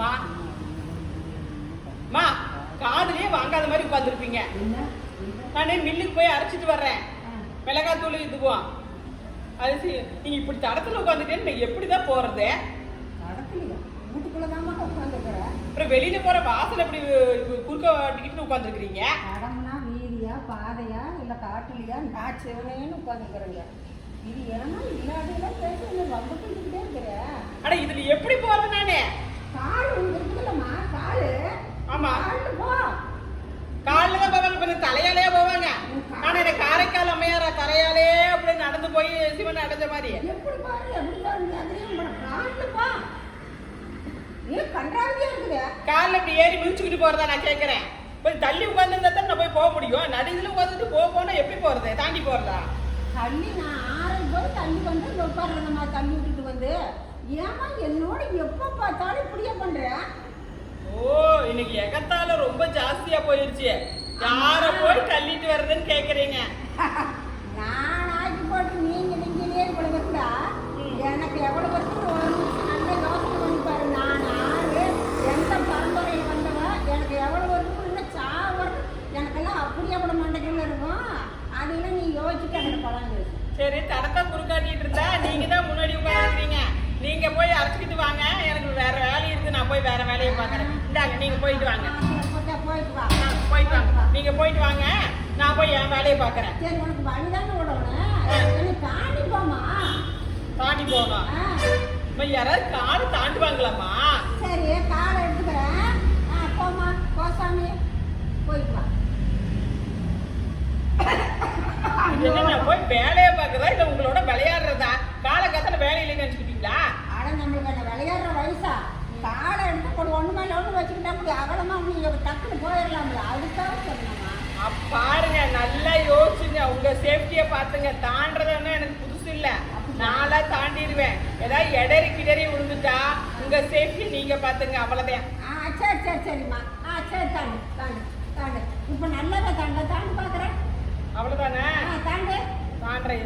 மா. மா காதுலயே வாங்காத மாதிரி உட்காந்துருப்பீங்க? நானே மில்லுக்கு போய் அரைச்சிட்டு வர்றேன். மிளகாத்தூள் இதுவும். அது சரி, நீங்க இப்படி தடத்துல உட்காந்துட்டேன்னு நான் எப்படிதான் போறது. அப்புறம் வெளியில போற வாசல் இப்படி குறுக்க வாட்டிக்கிட்டு உட்காந்துருக்கீங்க கடம்னா வீதியா, பாதையா, இல்ல காட்டுலயா, நான் சிவனேன்னு உட்கார்ந்துருக்கிறேங்க. இது என்னமோ இல்லாததெல்லாம் பேசி வம்பு பண்ணிக்கிட்டே இருக்கிற. அட இதுல எப்படி போறது நானு? போய் சிவன் அடைஞ்ச மாதிரி எப்படி பாரு, எப்படி பாரு. கால்ல இப்படி ஏறி மிதிச்சுக்கிட்டு போறதா நான் கேட்கறேன் போய் தள்ளி உட்காந்துருந்தா தான் நான் போய் போக முடியும்? நடுவில் உட்காந்துட்டு போக போனா எப்படி போறது? தாண்டி போறதா? தள்ளி நான் ஆறு போய் தள்ளி வந்து இங்க உட்கார்றேன்மா தள்ளி விட்டுட்டு வந்து. ஏமா என்னோட எப்ப பார்த்தாலும் இப்படியே பண்ற? ஓ இன்னைக்கு எகத்தால ரொம்ப ஜாஸ்தியா போயிருச்சு. யார போய் தள்ளிட்டு வர்றதுன்னு பாக்குறேன் இந்தாங்க நீங்க போயிட்டு வாங்க. போயிட்டு வாங்க. நீங்க போயிட்டு வாங்க. நான் போய் என் வேலையை பாக்குறேன் சரி உனக்கு வழிதாங்க விடணும் தாண்டி போமா தாண்டி ஆ, இப்ப யாராவது காடு தாண்டுவாங்களாம்மா? சரி காலை எடுத்துக்கிறேன். ஆ, போம்மா. போசாமி போயிட்டு வா. போய் வேலையை பார்க்கறதா? இல்ல டக்குன்னு போயிடலாம்ல அதுக்காக அப்ப பாருங்க நல்லா யோசிச்சுங்க உங்க சேஃப்டிய பாத்துங்க தாண்டறதுன்னா எனக்கு புதுசு இல்ல. நாளா தாண்டிடுவேன். ஏதாவது இடறி கிடறி விழுந்துட்டா உங்க சேஃப்டி நீங்க பாத்துங்க அவ்வளவுதான். ஆ சரி சரி சரிம்மா. ஆ சரி தாண்டு தாண்டு தாண்டு. இப்போ நல்லதா தாண்ட. தாண்டு பார்க்குறேன் அவ்வளவுதானே? ஆ தாண்டு. தாண்டறேன்